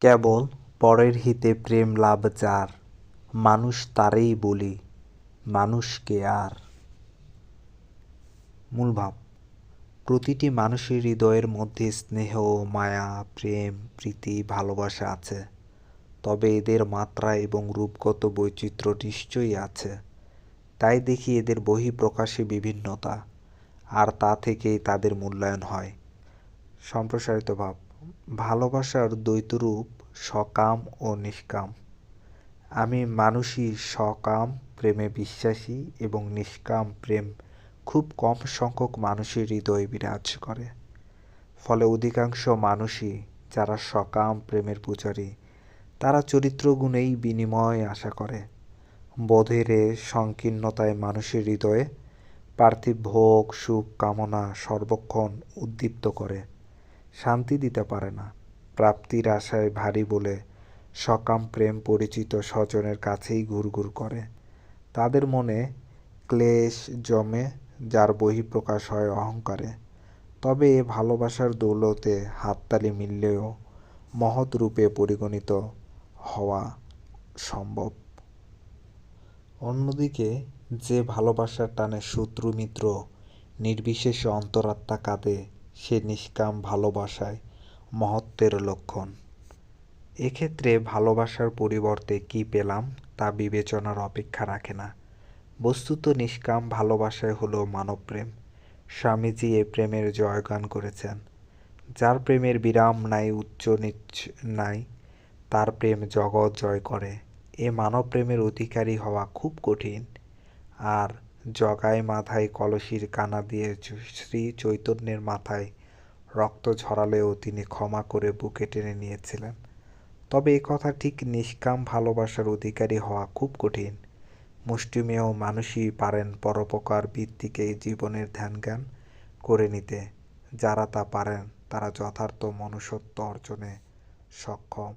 কেবল পরের হিতে প্রেম লাভ যার, মানুষ তারেই বলি, মানুষকে আর। মূলভাব প্রতিটি মানুষের হৃদয়ের মধ্যে স্নেহ, মায়া, প্রেম, প্রীতি, ভালোবাসা আছে। তবে এদের মাত্রা এবং রূপগত বৈচিত্র্য নিশ্চয়ই আছে। তাই দেখি এদের বহিঃপ্রকাশে বিভিন্নতা, আর তা থেকেই তাদের মূল্যায়ন হয়। সম্প্রসারিত ভাব ভালোবাসার দ্বৈতরূপ সকাম ও নিষ্কাম। আমি মানুষই সকাম, প্রেমে বিশ্বাসী এবং নিষ্কাম প্রেম খুব কম সংখ্যক মানুষের হৃদয়ে বিরাজ করে। ফলে অধিকাংশ মানুষই যারা সকাম প্রেমের পূজারী, তারা চরিত্রগুণেই বিনিময় আশা করে। বোধেরে সংকীর্ণতায় মানুষের হৃদয়ে পার্থিব ভোগ, সুখ, কামনা, সর্বক্ষণ উদ্দীপ্ত করে। শান্তি দিতে পারে না। প্রাপ্তির আশায় ভারী বলে সকাম প্রেম পরিচিত স্বজনের কাছেই ঘুরঘুর করে। তাদের মনে ক্লেশ জমে, যার বহিঃপ্রকাশ হয় অহংকারে। তবে এ ভালোবাসার দৌলতে হাততালি মিললেও মহৎ রূপে পরিগণিত হওয়া সম্ভব। অন্যদিকে, যে ভালোবাসার টানে শত্রু মিত্র নির্বিশেষে অন্তরাত্মা কাঁদে সে নিষ্কাম ভালোবাসায় মহত্বের লক্ষণ। এক্ষেত্রে ভালোবাসার পরিবর্তে কি পেলাম তা বিবেচনার অপেক্ষা রাখে না। বস্তুত নিষ্কাম ভালোবাসায় হলো মানবপ্রেম। স্বামীজি এ প্রেমের জয়গান করেছেন। যার প্রেমের বিরাম নাই, উচ্চ নিচ নাই, তার প্রেম জগৎ জয় করে। এ মানব প্রেমের অধিকারী হওয়া খুব কঠিন। আর জগায় মাথায় কলসির কানা দিয়ে শ্রী চৈতন্যের মাথায় রক্ত ঝরালেও তিনি ক্ষমা করে বুকে টেনে নিয়েছিলেন। তবে এ কথা ঠিক নিষ্কাম ভালোবাসার অধিকারী হওয়া খুব কঠিন। মুষ্টিমেয় মানুষই পারেন পরোপকার ভিত্তিকে জীবনের ধ্যান জ্ঞান করে নিতে। যারা তা পারেন, তারা যথার্থ মনুষ্যত্ব অর্জনে সক্ষম।